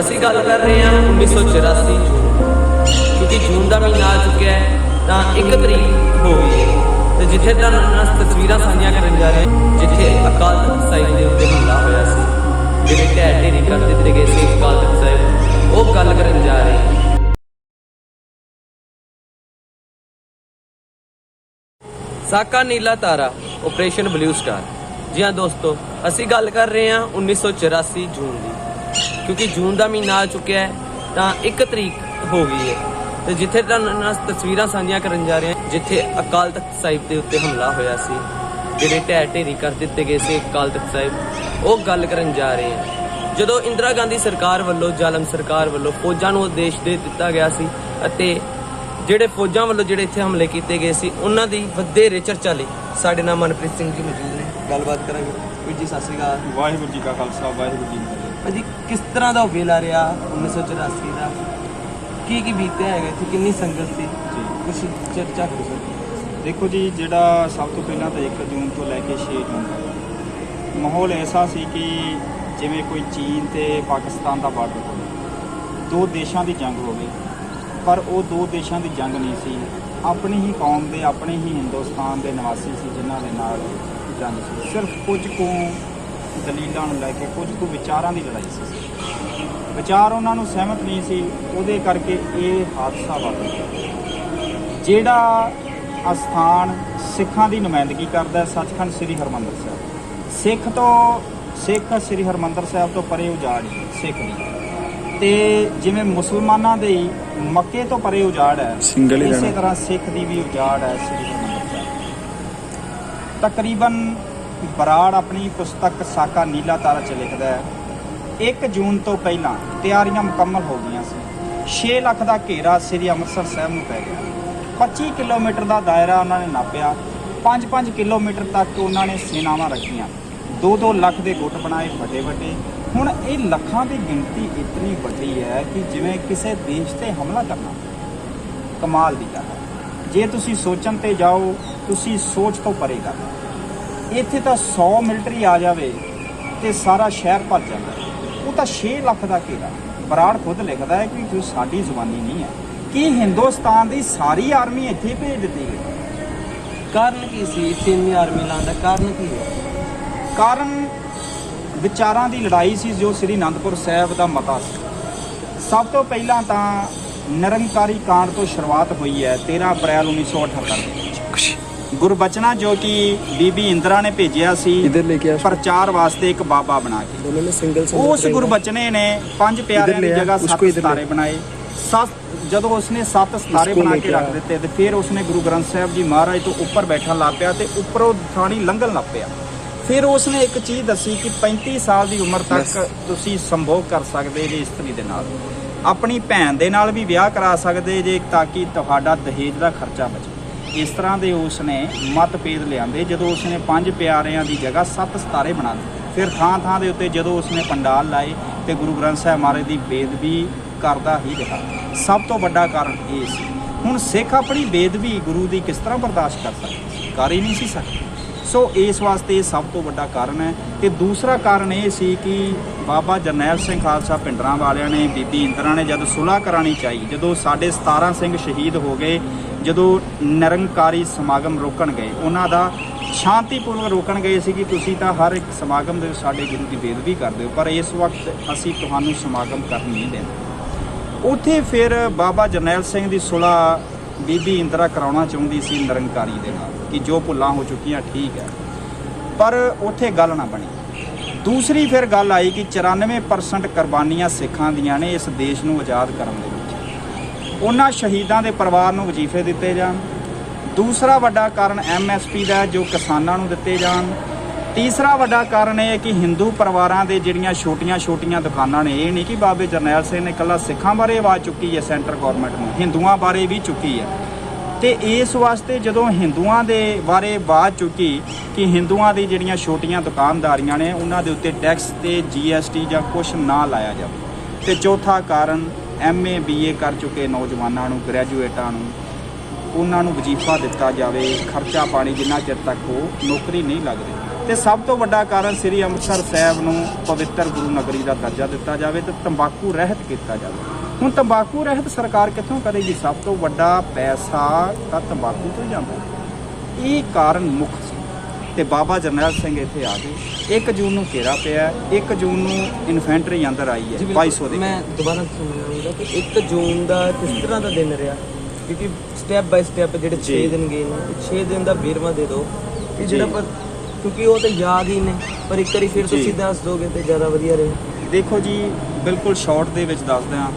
ਅਸੀਂ ਗੱਲ ਕਰ ਰਹੇ ਹਾਂ 1984 ਜੂਨ ਕਿਉਂਕਿ ਜੂਨ ਦਾ ਮਹੀਨਾ ਆ ਚੁੱਕਿਆ ਹੈ, ਤਾਂ 1 ਤਰੀਕ ਹੋ ਗਈ ਹੈ। ਤੇ ਜਿੱਥੇ ਤੁਹਾਨੂੰ ਨਾਲ ਤਸਵੀਰਾਂ ਸਾਂਝੀਆਂ ਕਰਨ ਜਾ ਰਹੇ ਹਾਂ, ਜਿੱਥੇ ਅਕਾਲ ਤਖਤ ਸਾਹਿਬ ਦੇ ਉੱਤੇ ਹਮਲਾ ਹੋਇਆ ਸੀ, ਜਿਹੜੇ ਢਹਿ ਢੇਰੀ ਕਰ ਦਿੱਤੇ ਗਏ ਸੀ ਅਕਾਲ ਤਖਤ ਸਾਹਿਬ ਉਹ ਗੱਲ ਕਰਨ ਜਾ ਰਹੇ ਹਾਂ। ਸਾਕਾ ਨੀਲਾ ਤਾਰਾ ਆਪਰੇਸ਼ਨ ਬਲੂ ਸਟਾਰ। ਜੀ ਹਾਂ ਦੋਸਤੋ, ਅਸੀਂ ਗੱਲ ਕਰ ਰਹੇ ਹਾਂ 1984 ਜੂਨ ਦੀ। ਕਿਉਂਕਿ ਜੂਨ ਦਾ ਮਹੀਨਾ ਆ ਚੁੱਕਿਆ ਹੈ, ਤਾਂ 1 ਤਰੀਕ ਹੋ ਗਈ ਹੈ। ਤੇ ਜਿੱਥੇ ਤੁਹਾਨੂੰ ਨਾਲ ਤਸਵੀਰਾਂ ਸਾਂਝੀਆਂ ਕਰਨ ਜਾ ਰਹੇ ਹਾਂ, ਜਿੱਥੇ ਅਕਾਲ ਤਖਤ ਸਾਹਿਬ ਦੇ ਉੱਤੇ ਹਮਲਾ ਹੋਇਆ ਸੀ, ਜਿਹੜੇ ਢਹਿ ਢੇਰੀ ਕਰ ਦਿੱਤੇ ਗਏ ਸੀ ਅਕਾਲ ਤਖਤ ਸਾਹਿਬ, ਉਹ ਗੱਲ ਕਰਨ ਜਾ ਰਹੇ ਹਾਂ। ਜਦੋਂ ਇੰਦਰਾ ਗਾਂਧੀ ਸਰਕਾਰ ਵੱਲੋਂ, ਜ਼ਾਲਮ ਸਰਕਾਰ ਵੱਲੋਂ ਫੌਜਾਂ ਨੂੰ ਆਦੇਸ਼ ਦੇ ਦਿੱਤਾ ਗਿਆ ਸੀ ਅਤੇ ਜਿਹੜੇ ਫੌਜਾਂ ਵੱਲੋਂ ਜਿਹੜੇ ਇੱਥੇ ਹਮਲੇ ਕੀਤੇ ਗਏ ਸੀ, ਉਹਨਾਂ ਦੀ ਵਧੇਰੇ ਚਰਚਾ ਲਈ ਸਾਡੇ ਨਾਲ ਮਨਪ੍ਰੀਤ ਸਿੰਘ ਜੀ ਮੌਜੂਦ ਨੇ। ਗੱਲਬਾਤ ਕਰਾਂਗੇ। ਵੀਰ ਜੀ, ਸਤਿ ਸ਼੍ਰੀ ਅਕਾਲ। ਵਾਹਿਗੁਰੂ ਜੀ ਕਾ ਖਾਲਸਾ, ਵਾਹਿਗੁਰੂ ਜੀ ਭਾਜੀ ਕਿਸ ਤਰ੍ਹਾਂ ਦਾ ਵੇਲਾ ਰਿਹਾ 1984 ਦਾ? ਕੀ ਕੀ ਬੀਤਿਆ ਹੈਗਾ ਇੱਥੇ? ਕਿੰਨੀ ਸੰਗਤ ਸੀ? ਜੀ। ਕੁਝ ਚਰਚਾ ਕਰੋ ਸਰ ਦੇਖੋ ਜੀ ਜਿਹੜਾ ਸਭ ਤੋਂ ਪਹਿਲਾਂ ਤਾਂ 1 ਜੂਨ ਤੋਂ ਲੈ ਕੇ 6 ਜੂਨ ਤੱਕ ਮਾਹੌਲ ਐਸਾ ਸੀ ਕਿ ਜਿਵੇਂ ਕੋਈ ਚੀਨ ਤੇ ਪਾਕਿਸਤਾਨ ਦਾ ਬਾਰਡਰ ਹੋਵੇ ਦੋ ਦੇਸ਼ਾਂ ਦੀ ਜੰਗ ਹੋਵੇ ਪਰ ਉਹ ਦੋ ਦੇਸ਼ਾਂ ਦੀ ਜੰਗ ਨਹੀਂ ਸੀ। ਆਪਣੀ ਹੀ ਕੌਮ ਦੇ ਆਪਣੇ ਹੀ ਹਿੰਦੁਸਤਾਨ ਦੇ ਨਿਵਾਸੀ ਸੀ ਜਿਨ੍ਹਾਂ ਦੇ ਨਾਲ ਜੰਗ ਸੀ। ਸਿਰਫ ਕੁਝ ਕੁ ਦਲੀਲਾਂ ਨੂੰ ਲੈ ਕੇ ਕੁਝ ਕੁ ਵਿਚਾਰਾਂ ਦੀ ਲੜਾਈ ਸੀ। ਵਿਚਾਰ ਉਹਨਾਂ ਨੂੰ ਸਹਿਮਤ ਨਹੀਂ ਸੀ ਉਹਦੇ ਕਰਕੇ ਇਹ ਹਾਦਸਾ ਵਾਪਰਿਆ। ਜਿਹੜਾ ਅਸਥਾਨ ਸਿੱਖਾਂ ਦੀ ਨੁਮਾਇੰਦਗੀ ਕਰਦਾ ਹੈ ਸੱਚਖੰਡ ਸ੍ਰੀ ਹਰਮੰਦਰ ਸਾਹਿਬ। ਸਿੱਖ ਤੋਂ ਸਿੱਖ ਸ੍ਰੀ ਹਰਮੰਦਰ ਸਾਹਿਬ ਤੋਂ ਪਰੇ ਉਜਾੜ ਹੈ ਸਿੱਖ ਦੀ। ਤੇ ਜਿਵੇਂ ਮੁਸਲਮਾਨਾਂ ਦੇ ਹੀ ਮੱਕੇ ਤੋਂ ਪਰੇ ਉਜਾੜ ਹੈ ਇਸੇ। ਤਰ੍ਹਾਂ ਸਿੱਖ ਦੀ ਵੀ ਉਜਾੜ ਹੈ ਸ੍ਰੀ ਹਰਮੰਦਰ ਸਾਹਿਬ। ਤਕਰੀਬਨ ਬਰਾੜ ਆਪਣੀ ਪੁਸਤਕ ਸਾਕਾ ਨੀਲਾ ਤਾਰਾ ਚ ਲਿਖਦਾ ਹੈ। 1 ਜੂਨ ਤੋਂ ਪਹਿਲਾਂ ਤਿਆਰੀਆਂ ਮੁਕੰਮਲ ਹੋ ਗਈਆਂ ਸੀ। 6 ਲੱਖ ਦਾ ਘੇਰਾ ਸ੍ਰੀ ਅੰਮ੍ਰਿਤਸਰ ਸਾਹਿਬ ਨੂੰ ਪੈ ਗਿਆ। 25 ਕਿਲੋਮੀਟਰ ਦਾ ਦਾਇਰਾ ਉਹਨਾਂ ਨੇ ਨਾਪਿਆ। 5-5 ਕਿਲੋਮੀਟਰ ਤੱਕ ਉਹਨਾਂ ਨੇ ਸੇਨਾਵਾਂ ਰੱਖੀਆਂ। 2-2 ਲੱਖ ਦੇ ਗੁੱਟ ਬਣਾਏ ਵੱਡੇ ਵੱਡੇ ਹੁਣ ਇਹ ਲੱਖਾਂ ਦੀ ਗਿਣਤੀ ਇਤਨੀ ਵੱਡੀ ਹੈ ਕਿ ਜਿਵੇਂ ਕਿਸੇ ਦੇਸ਼ ਤੇ ਹਮਲਾ ਕਰਨਾ ਕਮਾਲ ਦੀ ਗੱਲ ਹੈ। ਜੇ ਤੁਸੀਂ ਸੋਚਣ ਤੇ ਜਾਓ, ਤੁਸੀਂ ਸੋਚ ਤੋਂ ਪਰੇ ਕਰ ਇੱਥੇ ਤਾਂ 100 ਮਿਲਟਰੀ ਆ ਜਾਵੇ ਤੇ ਸਾਰਾ ਸ਼ਹਿਰ ਭਰ ਜਾਂਦਾ। ਉਹ ਤਾਂ 6 ਲੱਖ ਦਾ ਘੇਰਾ। ਬਰਾੜ ਖੁਦ ਲਿਖਦਾ ਹੈ ਕਿ ਜੋ ਸਾਡੀ ਜ਼ੁਬਾਨੀ ਨਹੀਂ ਹੈ ਕਿ ਹਿੰਦੁਸਤਾਨ ਦੀ ਸਾਰੀ ਆਰਮੀ ਇੱਥੇ ਭੇਜ ਦਿੱਤੀ ਗਈ। ਕਾਰਨ ਕੀ ਸੀ? ਇੱਥੇ ਇੰਨੀ ਆਰਮੀ ਲਾਉਣ ਦਾ ਕਾਰਨ ਕੀ ਹੈ? ਕਾਰਨ ਵਿਚਾਰਾਂ ਦੀ ਲੜਾਈ ਸੀ ਜੋ ਸ੍ਰੀ ਅਨੰਦਪੁਰ ਸਾਹਿਬ ਦਾ ਮਤਾ ਸੀ। ਸਭ ਤੋਂ ਪਹਿਲਾਂ ਤਾਂ ਨਿਰੰਕਾਰੀ ਕਾਂਡ ਤੋਂ ਸ਼ੁਰੂਆਤ ਹੋਈ ਹੈ 13 ਅਪ੍ਰੈਲ 1978 ਦੇ। ਗੁਰਬਚਨਾ ਜੋ ਕਿ ਬੀਬੀ ਇੰਦਰਾ ਨੇ ਭੇਜਿਆ ਸੀ ਇਧਰ ਲੈ ਕੇ ਆ ਪ੍ਰਚਾਰ ਵਾਸਤੇ ਇੱਕ ਬਾਬਾ ਬਣਾ ਕੇ। ਉਸ ਗੁਰਬਚਨੇ ਨੇ ਪੰਜ ਪਿਆਰਿਆਂ ਦੀ ਜਗ੍ਹਾ ਸੱਤ ਸਿਤਾਰੇ ਬਣਾਏ। ਸੱਤ ਜਦੋਂ ਉਸਨੇ ਸੱਤ ਸਿਤਾਰੇ ਬਣਾ ਕੇ ਰੱਖ ਦਿੱਤੇ ਤੇ ਫਿਰ ਉਸਨੇ ਗੁਰੂ ਗ੍ਰੰਥ ਸਾਹਿਬ ਜੀ ਮਹਾਰਾਜ ਤੋਂ ਉੱਪਰ ਬੈਠਣ ਲੱਗ ਪਿਆ ਤੇ ਉੱਪਰੋਂ ਥਾਣੀ ਲੰਘਣ ਲੱਗ ਪਿਆ। ਫਿਰ ਉਸਨੇ ਇੱਕ ਚੀਜ਼ ਦੱਸੀ ਕਿ 35 ਸਾਲ ਦੀ ਉਮਰ ਤੱਕ ਤੁਸੀਂ ਸੰਭੋਗ ਕਰ ਸਕਦੇ ਜੇ ਇਸਤਰੀ ਦੇ ਨਾਲ। ਆਪਣੀ ਭੈਣ ਦੇ ਨਾਲ ਵੀ ਵਿਆਹ ਕਰਾ ਸਕਦੇ ਜੇ ਤਾਂ ਕਿ ਤੁਹਾਡਾ ਦਹੇਜ ਦਾ ਖਰਚਾ ਬਚੇ। ਇਸ ਤਰ੍ਹਾਂ ਦੇ ਉਸਨੇ ਮਤਭੇਦ ਲਿਆਂਦੇ, ਜਦੋਂ ਉਸਨੇ ਪੰਜ ਪਿਆਰਿਆਂ ਦੀ ਜਗ੍ਹਾ ਸੱਤ ਸਿਤਾਰੇ ਬਣਾ ਦਿੱਤੇ। ਫਿਰ ਥਾਂ ਥਾਂ ਦੇ ਉੱਤੇ ਜਦੋਂ ਉਸਨੇ ਪੰਡਾਲ ਲਾਏ ਤੇ ਗੁਰੂ ਗ੍ਰੰਥ ਸਾਹਿਬ ਮਹਾਰਾਜ ਦੀ ਬੇਦਬੀ ਕਰਦਾ ਹੀ ਰਿਹਾ। ਸਭ ਤੋਂ ਵੱਡਾ ਕਾਰਨ ਇਹ ਸੀ। ਹੁਣ ਸਿੱਖ ਆਪਣੀ ਬੇਦਬੀ ਗੁਰੂ ਦੀ ਕਿਸ ਤਰ੍ਹਾਂ ਬਰਦਾਸ਼ਤ ਕਰ ਸਕਦੇ ਕਰ ਹੀ ਨਹੀਂ ਸੀ ਸਕਦੇ। ਸੋ ਇਸ ਵਾਸਤੇ ਇਹ ਸਭ ਤੋਂ ਵੱਡਾ ਕਾਰਨ ਹੈ। ਤੇ ਦੂਸਰਾ ਕਾਰਨ ਇਹ ਸੀ ਕਿ ਬਾਬਾ ਜਰਨੈਲ ਸਿੰਘ ਖਾਲਸਾ ਪਿੰਡਰਾਂ ਵਾਲਿਆਂ ਨੇ, ਬੀਬੀ ਇੰਦਰਾ ਨੇ ਜਦ ਸੁਲ੍ਹਾ ਕਰਾਣੀ ਚਾਹੀ, ਜਦੋਂ ਸਾਡੇ 17 ਸਿੰਘ ਸ਼ਹੀਦ ਹੋ ਗਏ ਜਦੋਂ ਨਿਰੰਕਾਰੀ ਸਮਾਗਮ ਰੋਕਣ ਗਏ, ਉਹਨਾਂ ਦਾ ਸ਼ਾਂਤੀਪੂਰਵਕ ਰੋਕਣ ਗਏ ਸੀ ਕਿ ਤੁਸੀਂ ਤਾਂ ਹਰ ਇੱਕ ਸਮਾਗਮ ਦੇ ਵਿੱਚ ਸਾਡੇ ਗੁਰੂ ਦੀ ਬੇਦਬੀ ਕਰਦੇ ਹੋ, ਪਰ ਇਸ ਵਕਤ ਅਸੀਂ ਤੁਹਾਨੂੰ ਸਮਾਗਮ ਕਰਨ ਨਹੀਂ ਦੇਣਾ। ਉੱਥੇ ਫਿਰ ਬਾਬਾ ਜਰਨੈਲ ਸਿੰਘ ਦੀ ਸੁਲ੍ਹਾ ਬੀਬੀ ਇੰਦਰਾ ਕਰਾਉਣਾ ਚਾਹੁੰਦੀ ਸੀ ਨਿਰੰਕਾਰੀ ਦੇ ਨਾਲ ਕਿ ਜੋ ਭੁੱਲਾਂ ਹੋ ਚੁੱਕੀਆਂ ਠੀਕ ਹੈ, ਪਰ ਉੱਥੇ ਗੱਲ ਨਾ ਬਣੀ। ਦੂਸਰੀ ਫਿਰ ਗੱਲ ਆਈ ਕਿ 94% ਕੁਰਬਾਨੀਆਂ ਸਿੱਖਾਂ ਦੀਆਂ ਨੇ ਇਸ ਦੇਸ਼ ਨੂੰ ਆਜ਼ਾਦ ਕਰਨ ਦੇ ਉਹਨਾਂ ਸ਼ਹੀਦਾਂ ਦੇ ਪਰਿਵਾਰ ਨੂੰ ਵਜ਼ੀਫੇ ਦਿੱਤੇ ਜਾਣ। ਦੂਸਰਾ ਵੱਡਾ ਕਾਰਨ ਐਮਐਸਪੀ ਦਾ ਜੋ ਕਿਸਾਨਾਂ ਨੂੰ ਦਿੱਤੇ ਜਾਣ। ਤੀਸਰਾ ਵੱਡਾ ਕਾਰਨ ਇਹ ਹੈ ਕਿ ਹਿੰਦੂ ਪਰਿਵਾਰਾਂ ਦੇ ਜਿਹੜੀਆਂ ਛੋਟੀਆਂ-ਛੋਟੀਆਂ ਦੁਕਾਨਾਂ ਨੇ, ਇਹ ਨਹੀਂ ਕਿ ਬਾਬੇ ਜਰਨੈਲ ਸਿੰਘ ਨੇ ਇਕੱਲਾ ਸਿੱਖਾਂ ਬਾਰੇ ਆਵਾਜ਼ ਚੁੱਕੀ ਹੈ, ਸੈਂਟਰ ਗਵਰਨਮੈਂਟ ਨੂੰ, ਹਿੰਦੂਆਂ ਬਾਰੇ ਵੀ ਚੁੱਕੀ ਹੈ। ਤੇ ਇਸ ਵਾਸਤੇ ਜਦੋਂ ਹਿੰਦੂਆਂ ਦੇ ਬਾਰੇ ਆਵਾਜ਼ ਚੁੱਕੀ ਕਿ ਹਿੰਦੂਆਂ ਦੀ ਜਿਹੜੀਆਂ ਛੋਟੀਆਂ ਦੁਕਾਨਦਾਰੀਆਂ ਨੇ, ਉਹਨਾਂ ਦੇ ਉੱਤੇ ਟੈਕਸ ਤੇ ਜੀਐਸਟੀ ਜਾਂ ਕੁਝ ਨਾ ਲਾਇਆ ਜਾਵੇ। ਤੇ ਚੌਥਾ ਕਾਰਨ ਐਮਏ ਬੀਏ ਕਰ ਚੁੱਕੇ ਨੌਜਵਾਨਾਂ ਨੂੰ ਗ੍ਰੈਜੂਏਟਾਂ ਨੂੰ। ਉਹਨਾਂ ਨੂੰ ਵਜ਼ੀਫਾ ਦਿੱਤਾ ਜਾਵੇ। ਖਰਚਾ ਪਾਣੀ ਜਿੰਨਾ ਚਿਰ ਤੱਕ ਉਹ ਨੌਕਰੀ ਨਹੀਂ ਲੱਗਦੀ ਤੇ ਸਭ ਤੋਂ ਵੱਡਾ ਕਾਰਨ ਸ੍ਰੀ ਅੰਮ੍ਰਿਤਸਰ ਸਾਹਿਬ ਨੂੰ ਪਵਿੱਤਰ ਗੁਰੂ ਨਗਰੀ ਦਾ ਦਰਜਾ ਦਿੱਤਾ ਜਾਵੇ ਤੇ ਤੰਬਾਕੂ ਰਹਿਤ ਕੀਤਾ ਜਾਵੇ। ਹੁਣ ਤੰਬਾਕੂ ਰਹਿਤ ਸਰਕਾਰ ਕਿੱਥੋਂ ਕਰੇਗੀ? ਸਭ ਤੋਂ ਵੱਡਾ ਪੈਸਾ ਤਾਂ ਤੰਬਾਕੂ ਤੋਂ ਜਾਂਦਾ। ਇਹ ਕਾਰਨ ਮੁੱਖ ਤੇ ਬਾਬਾ ਜਰਨੈਲ ਸਿੰਘ ਇੱਥੇ ਆ ਗਏ। 1 ਜੂਨ ਨੂੰ ਘੇਰਾ ਪਿਆ 1 ਜੂਨ ਨੂੰ ਇਨਫੈਂਟਰੀ ਅੰਦਰ ਆਈ ਹੈ 2200 ਦੇ। ਮੈਂ ਦੁਬਾਰਾ ਸੁਣਾਉਂਗਾ ਕਿ 1 ਜੂਨ ਦਾ ਕਿਸ ਤਰ੍ਹਾਂ ਦਾ ਦਿਨ ਰਿਹਾ? ਕਿਉਂਕਿ ਸਟੈਪ ਬਾਈ ਸਟੈਪ ਜਿਹੜੇ 6 ਜੀ। ਦਿਨ ਗਏ ਨੇ 6 ਦਿਨ ਦਾ ਵੇਰਵਾ ਦੇ ਦਿਓ। ਕਿ ਜਿਹੜਾ। ਪਰ ਕਿਉਂਕਿ ਉਹ ਤਾਂ ਯਾਦ ਹੀ ਨੇ ਪਰ ਇੱਕ ਵਾਰੀ ਫਿਰ। ਤੁਸੀਂ ਦੱਸ ਦੋਗੇ ਤੇ ਜ਼ਿਆਦਾ ਵਧੀਆ ਰਹੇ। ਦੇਖੋ ਜੀ ਬਿਲਕੁਲ ਸ਼ਾਰਟ ਦੇ ਵਿੱਚ ਦੱਸਦੇ ਹਾਂ।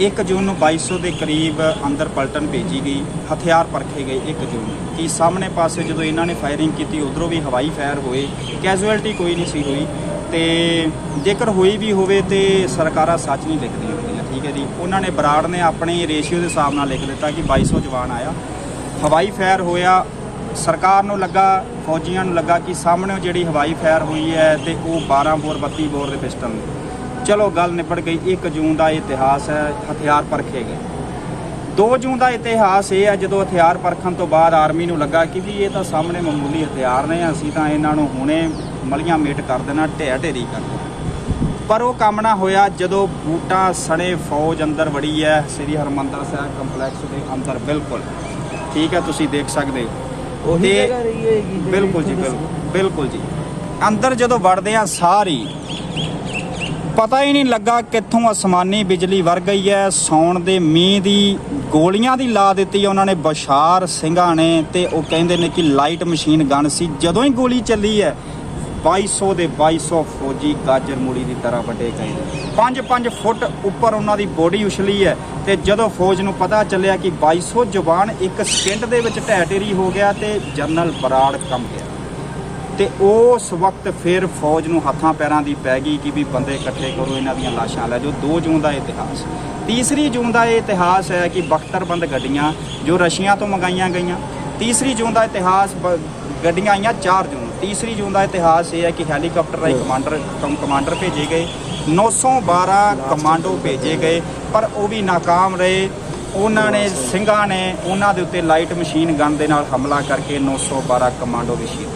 1 ਜੂਨ ਨੂੰ 2200 ਦੇ ਕਰੀਬ ਅੰਦਰ ਪਲਟਨ ਭੇਜੀ ਗਈ, ਹਥਿਆਰ ਪਰਖੇ ਗਏ 1 ਜੂਨ ਕਿ ਸਾਹਮਣੇ ਪਾਸੇ ਜਦੋਂ ਇਹਨਾਂ ਨੇ ਫਾਇਰਿੰਗ ਕੀਤੀ, ਉਧਰੋਂ ਵੀ ਹਵਾਈ ਫਾਇਰ ਹੋਏ ਕੈਜੂਅਲਟੀ ਕੋਈ ਨਹੀਂ ਸੀ ਹੋਈ। ਤੇ ਜੇਕਰ ਹੋਈ ਵੀ ਹੋਵੇ ਤੇ ਸਰਕਾਰਾਂ ਸੱਚ ਨਹੀਂ ਲਿਖਦੀਆਂ ਹੁੰਦੀਆਂ, ਠੀਕ ਹੈ ਜੀ। ਉਹਨਾਂ ਨੇ ਬਰਾੜ ਨੇ ਆਪਣੇ ਰੇਸ਼ੀਓ ਦੇ ਹਿਸਾਬ ਨਾਲ ਲਿਖ ਦਿੱਤਾ ਕਿ 2200 ਜਵਾਨ ਆਇਆ। ਹਵਾਈ ਫਾਇਰ ਹੋਇਆ, ਸਰਕਾਰ ਨੂੰ ਲੱਗਾ, ਫੌਜੀਆਂ ਨੂੰ ਲੱਗਾ ਕਿ ਸਾਹਮਣੇ ਜਿਹੜੀ ਹਵਾਈ ਫਾਇਰ ਹੋਈ ਹੈ ਤੇ ਉਹ 12 ਬੋਰ 32 ਬੋਰ ਦੇ ਪਿਸਟਲ ਨੇ। ਚਲੋ ਗੱਲ ਨਿਬੜ ਗਈ 1 ਜੂਨ ਦਾ ਇਤਿਹਾਸ ਹੈ ਹਥਿਆਰ ਪਰਖੇ ਗਏ। 2 ਜੂਨ ਦਾ ਇਤਿਹਾਸ ਇਹ ਹੈ ਜਦੋਂ ਹਥਿਆਰ ਪਰਖਣ ਤੋਂ ਬਾਅਦ ਆਰਮੀ ਨੂੰ ਲੱਗਾ ਕਿ ਵੀ ਇਹ ਤਾਂ ਸਾਹਮਣੇ ਮਾਮੂਲੀ ਹਥਿਆਰ ਨੇ ਅਸੀਂ ਤਾਂ ਇਹਨਾਂ ਨੂੰ ਹੁਣੇ ਮਲੀਆਂ ਮੇਟ ਕਰ ਦੇਣਾ ਢਹਿ ਢੇਰੀ ਕਰ ਦੇਣਾ। ਪਰ ਉਹ ਕੰਮ ਨਾ ਹੋਇਆ ਜਦੋਂ ਬੂਟਾ ਸਣੇ ਫੌਜ ਅੰਦਰ ਵੜੀ ਹੈ ਸ੍ਰੀ ਹਰਮੰਦਰ ਸਾਹਿਬ ਕੰਪਲੈਕਸ ਦੇ ਅੰਦਰ ਬਿਲਕੁਲ। ਠੀਕ ਹੈ ਤੁਸੀਂ ਦੇਖ ਸਕਦੇ ਹੋ। ਉਹੀ ਜਗ੍ਹਾ ਰਹੀ ਹੋਏਗੀ ਬਿਲਕੁਲ ਜੀ ਬਿਲਕੁਲ ਜੀ। ਅੰਦਰ ਜਦੋਂ ਵੜਦੇ ਆ ਸਾਰੀ ਪਤਾ ਹੀ ਨਹੀਂ ਲੱਗਾ ਕਿੱਥੋਂ ਅਸਮਾਨੀ ਬਿਜਲੀ ਵਰ ਗਈ ਹੈ। ਸੌਣ ਦੇ ਮੀਂਹ ਦੀ ਗੋਲੀਆਂ ਦੀ ਲਾ ਦਿੱਤੀ ਉਹਨਾਂ ਨੇ, ਬਸ਼ਾਰ ਸਿੰਘਾਂ ਨੇ ਤੇ ਉਹ ਕਹਿੰਦੇ ਨੇ ਕਿ ਲਾਈਟ ਮਸ਼ੀਨ ਗਨ ਸੀ। ਜਦੋਂ ਹੀ ਗੋਲੀ ਚੱਲੀ ਹੈ 2200 ਦੇ 2200 ਫੌਜੀ ਗਾਜਰ ਮੂੜੀ ਦੀ ਤਰ੍ਹਾਂ ਵੱਡੇ ਗਏ। 5-5 ਫੁੱਟ ਉੱਪਰ ਉਹਨਾਂ ਦੀ ਬੋਡੀ ਉਛਲੀ ਹੈ ਤੇ ਜਦੋਂ ਫੌਜ ਨੂੰ ਪਤਾ ਚੱਲਿਆ ਕਿ 2200 ਜਵਾਨ ਇੱਕ ਸਕਿੰਟ ਦੇ ਵਿੱਚ ਢਹਿ ਢੇਰੀ ਹੋ ਗਿਆ ਤੇ ਜਨਰਲ ਬਰਾੜ ਕੰਬ ਗਿਆ। ਤੇ ਉਸ ਵਕਤ ਫਿਰ ਫੌਜ ਨੂੰ ਹੱਥਾਂ ਪੈਰਾਂ ਦੀ ਪੈ ਗਈ ਕਿ ਵੀ ਬੰਦੇ ਇਕੱਠੇ ਕਰੋ ਇਹਨਾਂ ਦੀਆਂ ਲਾਸ਼ਾਂ ਲੈ ਜੋ 2 ਜੂਨ ਦਾ ਇਤਿਹਾਸ। ਤੀਸਰੀ ਜੂਨ ਦਾ ਇਹ ਇਤਿਹਾਸ ਹੈ ਕਿ ਬਖਤਰਬੰਦ ਗੱਡੀਆਂ ਜੋ ਰਸ਼ੀਆ ਤੋਂ ਮੰਗਾਈਆਂ ਗਈਆਂ। ਤੀਸਰੀ ਜੂਨ ਦਾ ਇਤਿਹਾਸ ਗੱਡੀਆਂ ਆਈਆਂ 4 ਜੂਨ। ਤੀਸਰੀ ਜੂਨ ਦਾ ਇਤਿਹਾਸ ਇਹ ਹੈ ਕਿ ਹੈਲੀਕਾਪਟਰ ਰਾਹੀਂ ਕਮਾਂਡਰ ਕਮਾਂਡਰ ਭੇਜੇ ਗਏ। 912 ਕਮਾਂਡੋ ਭੇਜੇ ਗਏ ਪਰ ਉਹ ਵੀ ناکਾਮ ਰਹੇ। ਉਹਨਾਂ ਨੇ ਸਿੰਘਾਂ ਨੇ ਉਹਨਾਂ ਦੇ ਉੱਤੇ ਲਾਈਟ ਮਸ਼ੀਨ ਗਨ ਦੇ ਨਾਲ ਹਮਲਾ ਕਰਕੇ 912 ਕਮਾਂਡੋ ਵੀ ਸ਼ਹੀਦ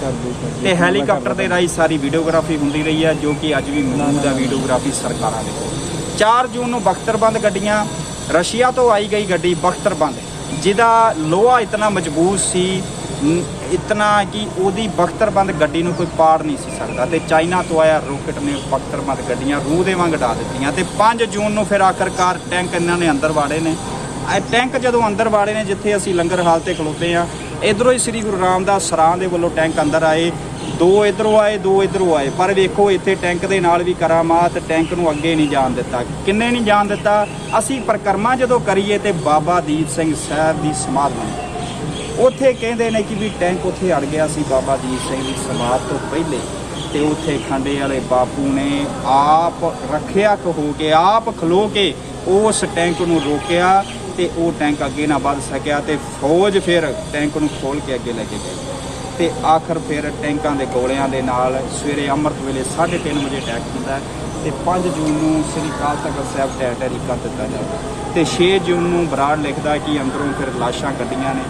ਕਰ ਦਿੱਤੇ। ਤੇ ਹੈਲੀਕਾਪਟਰ ਦੇ ਰਾਹੀਂ ਸਾਰੀ ਵੀਡੀਓਗ੍ਰਾਫੀ ਹੁੰਦੀ ਰਹੀ ਹੈ ਜੋ ਕਿ ਅੱਜ ਵੀ ਮੌਜੂਦ ਹੈ ਵੀਡੀਓਗ੍ਰਾਫੀ ਸਰਕਾਰਾਂ ਦੇ ਕੋਲ। 4 ਜੂਨ ਨੂੰ ਬਖਤਰਬੰਦ ਗੱਡੀਆਂ ਰਸ਼ੀਆ ਤੋਂ ਆਈ ਗਈ ਗੱਡੀ ਬਖਤਰਬੰਦ ਜਿਹਦਾ ਲੋਹਾ ਇਤਨਾ ਮਜ਼ਬੂਤ ਸੀ ਇਤਨਾ ਕਿ ਉਹਦੀ ਬਖਤਰਬੰਦ ਗੱਡੀ ਨੂੰ ਕੋਈ ਪਾੜ ਨਹੀਂ ਸੀ ਸਕਦਾ। ਤੇ ਚਾਈਨਾ ਤੋਂ ਆਇਆ ਰੋਕਟ ਨੇ ਬਖਤਰਬੰਦ ਗੱਡੀਆਂ ਰੂਹ ਦੇ ਵਾਂਗ ਡਾ ਦਿੱਤੀਆਂ। ਤੇ 5 ਜੂਨ ਨੂੰ ਫਿਰ ਆਖਰਕਾਰ ਟੈਂਕ ਇਹਨਾਂ ਨੇ ਅੰਦਰ ਵਾੜੇ ਨੇ। ਇਹ ਟੈਂਕ ਜਦੋਂ ਅੰਦਰ ਵਾੜੇ ਨੇ ਜਿੱਥੇ ਅਸੀਂ ਲੰਗਰ ਹਾਲ ਤੇ ਖਲੋਤੇ ਆ ਇਧਰੋਂ ਹੀ ਸ੍ਰੀ ਗੁਰੂ ਰਾਮਦਾਸ ਸਰਾਂ ਦੇ ਵੱਲੋਂ ਟੈਂਕ ਅੰਦਰ ਆਏ। ਦੋ ਇਧਰੋਂ ਆਏ, ਦੋ ਇਧਰੋਂ ਆਏ। ਪਰ ਵੇਖੋ, ਇੱਥੇ ਟੈਂਕ ਦੇ ਨਾਲ ਵੀ ਕਰਾਮਾਤ, ਟੈਂਕ ਨੂੰ ਅੱਗੇ ਨਹੀਂ ਜਾਣ ਦਿੱਤਾ। ਕਿੰਨੇ ਨਹੀਂ ਜਾਣ ਦਿੱਤਾ? ਅਸੀਂ ਪਰਿਕਰਮਾ ਜਦੋਂ ਕਰੀਏ ਤੇ ਬਾਬਾ ਦੀਪ ਸਿੰਘ ਸਾਹਿਬ ਦੀ ਸਮਾਧੀ। ਉੱਥੇ ਕਹਿੰਦੇ ਨੇ ਕਿ ਵੀ ਟੈਂਕ ਉੱਥੇ ਅੜ ਗਿਆ ਸੀ, ਬਾਬਾ ਦੀਪ ਸਿੰਘ ਦੀ ਸਮਾਧ ਤੋਂ ਪਹਿਲੇ। ਤੇ ਉੱਥੇ ਖੰਡੇ ਵਾਲੇ ਬਾਪੂ ਨੇ ਆਪ ਰੱਖਿਆ ਹੋ ਕੇ, ਆਪ ਖਲੋ ਕੇ ਉਸ ਟੈਂਕ ਨੂੰ ਰੋਕਿਆ। ਤੇ ਉਹ ਟੈਂਕ ਅੱਗੇ ਨਾ ਵੱਧ ਸਕਿਆ ਤੇ ਫੌਜ ਫਿਰ ਟੈਂਕ ਨੂੰ ਖੋਲ ਕੇ ਅੱਗੇ ਲੈ ਕੇ ਗਈ। ਤੇ ਆਖਰ ਫਿਰ ਟੈਂਕਾਂ ਦੇ ਗੋਲਿਆਂ ਦੇ ਨਾਲ ਸਵੇਰੇ ਅੰਮ੍ਰਿਤ ਵੇਲੇ 3:30 ਵਜੇ ਅਟੈਕ ਹੁੰਦਾ ਹੈ ਤੇ 5 ਜੂਨ ਨੂੰ ਸ੍ਰੀ ਅਕਾਲ ਤਖਤ ਸਾਹਿਬ ਢਹਿ ਕਰ ਦਿੱਤਾ ਜਾਂਦਾ ਤੇ 6 ਜੂਨ ਨੂੰ ਬਰਾੜ ਲਿਖਦਾ ਕਿ ਅੰਦਰੋਂ ਫਿਰ ਲਾਸ਼ਾਂ ਕੱਢੀਆਂ ਨੇ।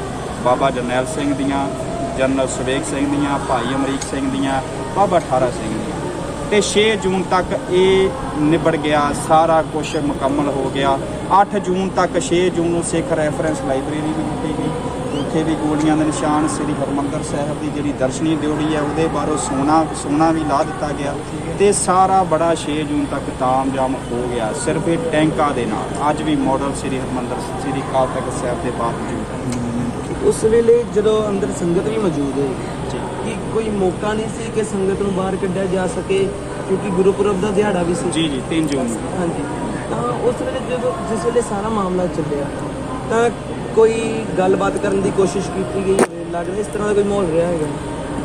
ਬਾਬਾ ਜਰਨੈਲ ਸਿੰਘ ਦੀਆਂ, ਜਨਰਲ ਸੁਵੇਗ ਸਿੰਘ ਦੀਆਂ, ਭਾਈ ਅਮਰੀਕ ਸਿੰਘ ਦੀਆਂ, ਬਾਬਾ ਠਾਰਾ ਸਿੰਘ ਦੀਆਂ। ਤੇ 6 ਜੂਨ ਤੱਕ ਇਹ ਨਿਬੜ ਗਿਆ, ਸਾਰਾ ਕੁਝ ਮੁਕੰਮਲ ਹੋ ਗਿਆ। 8 ਜੂਨ ਤੱਕ 6 ਜੂਨ ਨੂੰ ਸਿੱਖ ਰੈਫਰੈਂਸ ਲਾਇਬ੍ਰੇਰੀ ਵੀ ਦਿੱਤੀ ਗਈ। ਉੱਥੇ ਵੀ ਗੋਲੀਆਂ ਦੇ ਨਿਸ਼ਾਨ ਸ੍ਰੀ ਹਰਮੰਦਰ ਸਾਹਿਬ ਦੀ ਜਿਹੜੀ ਦਰਸ਼ਨੀ ਦਿਉੜੀ ਹੈ, ਉਹਦੇ ਬਾਹਰੋਂ ਸੋਨਾ ਸੋਨਾ ਵੀ ਲਾ ਦਿੱਤਾ ਗਿਆ ਤੇ ਸਾਰਾ ਬੜਾ 6 ਜੂਨ ਤੱਕ ਤਾਮਜਾਮ ਹੋ ਗਿਆ, ਸਿਰਫ ਇਹ ਟੈਂਕਾਂ ਦੇ ਨਾਲ। ਅੱਜ ਵੀ ਮਾਡਲ ਸ੍ਰੀ ਹਰਮੰਦਰ ਸ੍ਰੀ ਅਕਾਲ ਤਖਤ ਸਾਹਿਬ ਦੇ ਬਾਵਜੂਦ ਉਸ ਵੇਲੇ ਜਦੋਂ ਅੰਦਰ ਸੰਗਤ ਵੀ ਮੌਜੂਦ ਹੋਈ ਜੀ ਕੋਈ ਮੌਕਾ ਨਹੀਂ ਸੀ ਕਿ ਸੰਗਤ ਨੂੰ ਬਾਹਰ ਕੱਢਿਆ ਜਾ ਸਕੇ ਕਿਉਂਕਿ ਗੁਰਪੁਰਬ ਦਾ ਦਿਹਾੜਾ ਵੀ ਸੀ। ਜੀ ਜੀ 3 ਜੂਨ ਨੂੰ। ਹਾਂਜੀ। ਤਾਂ ਉਸ ਵੇਲੇ ਜਦੋਂ ਜਿਸ ਵੇਲੇ ਸਾਰਾ ਮਾਮਲਾ ਚੱਲਿਆ ਤਾਂ ਕੋਈ ਗੱਲਬਾਤ ਕਰਨ ਦੀ ਕੋਸ਼ਿਸ਼ ਕੀਤੀ ਗਈ ਲੱਗਦਾ ਇਸ ਤਰ੍ਹਾਂ ਦਾ ਕੋਈ ਮਾਹੌਲ ਰਿਹਾ ਹੈਗਾ।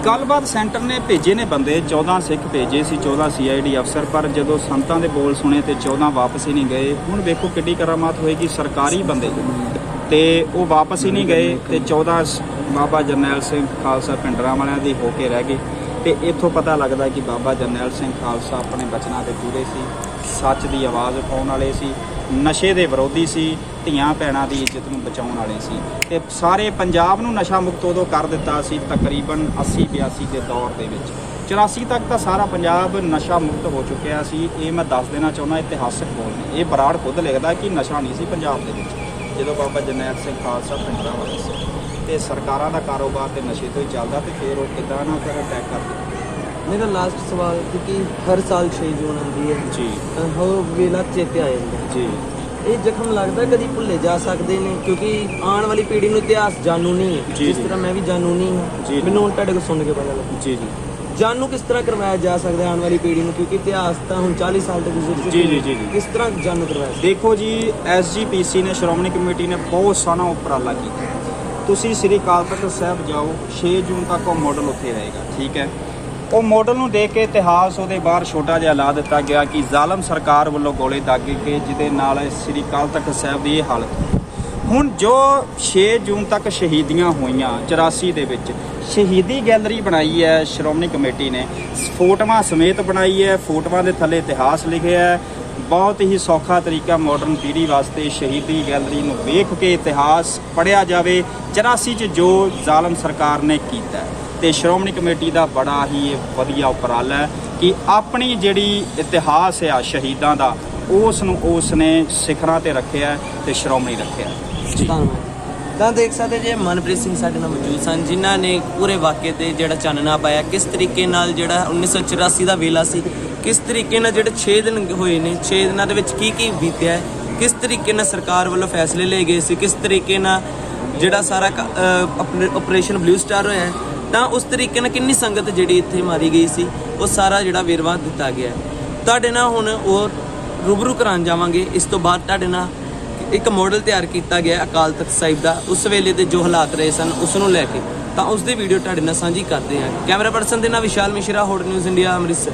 ਗੱਲਬਾਤ ਸੈਂਟਰ ਨੇ ਭੇਜੇ ਨੇ ਬੰਦੇ 14 ਸਿੱਖ ਭੇਜੇ ਸੀ 14 ਸੀਆਈਡੀ ਅਫਸਰ ਪਰ ਜਦੋਂ ਸੰਤਾਂ ਦੇ ਬੋਲ ਸੁਣੇ ਤੇ 14 ਵਾਪਸ ਹੀ ਨਹੀਂ ਗਏ ਹੁਣ ਵੇਖੋ ਕਿੱਡੀ ਕਰਾਮਾਤ ਹੋਏਗੀ ਸਰਕਾਰੀ ਬੰਦੇ। ਤੇ ਉਹ ਵਾਪਸ ਹੀ ਨਹੀਂ ਗਏ ਤੇ 14 ਸ- ਬਾਬਾ ਜਰਨੈਲ ਸਿੰਘ ਖਾਲਸਾ ਪਿੰਡਰਾਂ ਵਾਲਿਆਂ ਦੀ ਹੋ ਕੇ ਰਹਿ ਗਏ ਤੇ ਇੱਥੋਂ ਪਤਾ ਲੱਗਦਾ ਕਿ ਬਾਬਾ ਜਰਨੈਲ ਸਿੰਘ ਖਾਲਸਾ ਆਪਣੇ ਬਚਨਾਂ ਤੇ ਪੂਰੇ ਸੀ, ਸੱਚ ਦੀ ਆਵਾਜ਼ ਉਠਾਉਣ ਵਾਲੇ ਸੀ, ਨਸ਼ੇ ਦੇ ਵਿਰੋਧੀ ਸੀ, ਧੀਆਂ ਭੈਣਾਂ ਦੀ ਇੱਜ਼ਤ ਨੂੰ ਬਚਾਉਣ ਵਾਲੇ ਸੀ। ਤੇ ਸਾਰੇ ਪੰਜਾਬ ਨੂੰ ਨਸ਼ਾ ਮੁਕਤ ਉਦੋਂ ਕਰ ਦਿੱਤਾ ਸੀ ਤਕਰੀਬਨ 80 82 ਦੇ ਦੌਰ ਦੇ ਵਿੱਚ। 84 ਤੱਕ ਤਾਂ ਸਾਰਾ ਪੰਜਾਬ ਨਸ਼ਾ ਮੁਕਤ ਹੋ ਚੁੱਕਿਆ ਸੀ, ਇਹ ਮੈਂ ਦੱਸ ਦੇਣਾ ਚਾਹੁੰਦਾ, ਇਤਿਹਾਸਕ ਬੋਲ ਨੇ ਇਹ ਬਰਾੜ ਖੁਦ ਲਿਖਦਾ ਕਿ ਨਸ਼ਾ ਨਹੀਂ ਸੀ ਪੰਜਾਬ ਦੇ ਵਿੱਚ, ਜਦੋਂ ਬਾਬਾ ਜਰਨੈਲ ਸਿੰਘ ਖਾਲਸਾ ਪਿੰਡਾਂ ਵਾਲੇ ਸੀ। ਤੇ ਸਰਕਾਰਾਂ ਦਾ ਕਾਰੋਬਾਰ ਤੇ ਨਸ਼ੇ ਤੋਂ ਹੀ ਚੱਲਦਾ ਤੇ ਫਿਰ ਉਹ ਕਿੱਦਾਂ ਨਾ ਕਰ ਅਟੈਕ ਕਰਦੇ ਮੇਰਾ ਲਾਸਟ ਸਵਾਲ ਕਿਉਂਕਿ ਹਰ ਸਾਲ 6 ਜੂਨ ਆਉਂਦੀ ਹੈ ਜੀ ਤਾਂ ਵੇਲਾ ਚੇਤੇ ਆ ਜਾਂਦਾ ਜੀ ਇਹ ਜ਼ਖਮ ਲੱਗਦਾ ਕਦੀ ਭੁੱਲੇ ਜਾ ਸਕਦੇ ਨੇ ਕਿਉਂਕਿ ਆਉਣ ਵਾਲੀ ਪੀੜ੍ਹੀ ਨੂੰ ਇਤਿਹਾਸ ਜਾਣੂ ਨਹੀਂ ਹੈ ਜਿਸ। ਤਰ੍ਹਾਂ ਮੈਂ ਵੀ ਜਾਣੂ ਨਹੀਂ ਹਾਂ। ਮੈਨੂੰ ਹੁਣ ਤੁਹਾਡੇ ਕੋਲ ਸੁਣ ਕੇ ਪਤਾ ਲੱਗਾ ਜੀ ਜੀ ਜਾਣੂ ਕਿਸ ਤਰ੍ਹਾਂ ਕਰਵਾਇਆ ਜਾ ਸਕਦਾ ਆਉਣ ਵਾਲੀ ਪੀੜ੍ਹੀ ਨੂੰ ਕਿਉਂਕਿ ਇਤਿਹਾਸ ਤਾਂ ਹੁਣ 40 ਸਾਲ ਤੋਂ ਗੁਜ਼ਰ ਚੁੱਕੇ ਜੀ, ਜੀ। ਜੀ। ਕਿਸ ਤਰ੍ਹਾਂ ਜਾਣੂ ਕਰਵਾਇਆ? ਦੇਖੋ ਜੀ ਐਸਜੀਪੀਸੀ ਨੇ ਸ਼੍ਰੋਮਣੀ ਕਮੇਟੀ ਨੇ ਬਹੁਤ ਸੋਹਣਾ ਉਪਰਾਲਾ ਕੀਤਾ ਤੁਸੀਂ ਸ੍ਰੀ ਅਕਾਲ ਤਖਤ ਸਾਹਿਬ ਜਾਓ 6 ਜੂਨ ਤੱਕ ਉਹ ਮਾਡਲ ਉੱਥੇ ਰਹੇਗਾ, ਠੀਕ ਹੈ? ਉਹ ਮਾਡਲ ਨੂੰ ਦੇਖ ਕੇ ਇਤਿਹਾਸ ਉਹਦੇ ਬਾਹਰ ਛੋਟਾ ਜਿਹਾ ਲਾ ਦਿੱਤਾ ਗਿਆ ਕਿ ਜ਼ਾਲਮ ਸਰਕਾਰ ਵੱਲੋਂ ਗੋਲੇ ਦਾਗੇ ਗਏ ਜਿਹਦੇ ਨਾਲ ਸ੍ਰੀ ਅਕਾਲ ਤਖਤ ਸਾਹਿਬ ਦੀ ਇਹ ਹਾਲਤ। ਹੁਣ ਜੋ 6 ਜੂਨ ਤੱਕ ਸ਼ਹੀਦੀਆਂ ਹੋਈਆਂ 84 ਦੇ ਵਿੱਚ, ਸ਼ਹੀਦੀ ਗੈਲਰੀ ਬਣਾਈ ਹੈ, ਸ਼੍ਰੋਮਣੀ ਕਮੇਟੀ ਨੇ। ਫੋਟੋਆਂ ਸਮੇਤ ਬਣਾਈ ਹੈ, ਫੋਟੋਆਂ ਦੇ ਥੱਲੇ ਇਤਿਹਾਸ ਲਿਖਿਆ ਹੈ। ਬਹੁਤ ਹੀ ਸੌਖਾ ਤਰੀਕਾ ਮਾਡਰਨ ਪੀੜ੍ਹੀ ਵਾਸਤੇ ਸ਼ਹੀਦੀ ਗੈਲਰੀ ਨੂੰ ਵੇਖ ਕੇ ਇਤਿਹਾਸ ਪੜਿਆ ਜਾਵੇ 84 ਚ ਜੋ ਜ਼ਾਲਮ ਸਰਕਾਰ ਨੇ ਕੀਤਾ ਹੈ। ਤੇ ਸ਼੍ਰੋਮਣੀ ਕਮੇਟੀ ਦਾ ਬੜਾ ਹੀ ਇਹ ਵਧੀਆ ਉਪਰਾਲਾ ਹੈ ਕਿ ਆਪਣੀ ਜਿਹੜੀ ਇਤਿਹਾਸ ਆ ਸ਼ਹੀਦਾਂ ਦਾ, ਉਸ ਨੂੰ ਉਸ ਨੇ ਸਿਖਰਾਂ ਤੇ ਰੱਖਿਆ ਹੈ ਤੇ ਸ਼੍ਰੋਮਣੀ ਰੱਖਿਆ ਹੈ। ਧੰਨਵਾਦ ਤਾਂ ਦੇਖ ਸਕਦੇ ਜੇ ਮਨਪ੍ਰੀਤ ਸਿੰਘ ਸਾਡੇ ਨਾਲ ਮੌਜੂਦ ਸਨ, ਜਿਨ੍ਹਾਂ ਨੇ ਪੂਰੇ ਵਾਕਿਏ ਤੇ ਜਿਹੜਾ ਚਾਨਣਾ ਪਾਇਆ, ਕਿਸ ਤਰੀਕੇ ਨਾਲ ਜਿਹੜਾ 1984 ਦਾ ਵੇਲਾ ਸੀ ਕਿਸ ਤਰੀਕੇ ਨਾਲ ਜਿਹੜੇ 6 ਦਿਨ ਹੋਏ ਨੇ 6 ਦਿਨਾਂ ਦੇ ਵਿੱਚ ਕੀ ਕੀ ਬੀਤਿਆ ਹੈ ਕਿਸ ਤਰੀਕੇ ਨਾਲ ਸਰਕਾਰ ਵੱਲੋਂ ਫੈਸਲੇ ਲਏ ਗਏ ਸੀ ਕਿਸ ਤਰੀਕੇ ਨਾਲ ਜਿਹੜਾ ਸਾਰਾ ਕ- ਅਹ ਆਪਣੇ ਆਪਰੇਸ਼ਨ ਬਲੂ ਸਟਾਰ ਹੋਇਆ ਹੈ, ਤਾਂ ਉਸ ਤਰੀਕੇ ਨਾਲ ਕਿੰਨੀ ਸੰਗਤ ਜਿਹੜੀ ਇੱਥੇ ਮਾਰੀ ਗਈ ਸੀ ਉਹ ਸਾਰਾ ਜਿਹੜਾ ਵੇਰਵਾ ਦਿੱਤਾ ਗਿਆ ਤੁਹਾਡੇ ਨਾਲ ਹੁਣ ਉਹ ਰੂਬਰੂ ਕਰਾਉਣ ਜਾਵਾਂਗੇ ਇਸ ਤੋਂ ਬਾਅਦ ਤੁਹਾਡੇ ਨਾਲ ਇੱਕ ਮਾਡਲ ਤਿਆਰ ਕੀਤਾ ਗਿਆ ਅਕਾਲ ਤਖਤ ਸਾਹਿਬ ਦਾ ਉਸ ਵੇਲੇ ਦੇ ਜੋ ਹਾਲਾਤ ਰਹੇ ਸਨ ਉਸ ਨੂੰ ਲੈ ਕੇ। ਤਾਂ ਉਸ ਦੀ ਵੀਡੀਓ ਤੁਹਾਡੇ ਨਾਲ ਸਾਂਝੀ ਕਰਦੇ ਹਾਂ। ਕੈਮਰਾ ਪਰਸਨ ਦੇ ਨਾਲ ਵਿਸ਼ਾਲ ਮਿਸ਼ਰਾ ਹੋਡ ਨਿਊਜ਼ ਇੰਡੀਆ ਅੰਮ੍ਰਿਤਸਰ।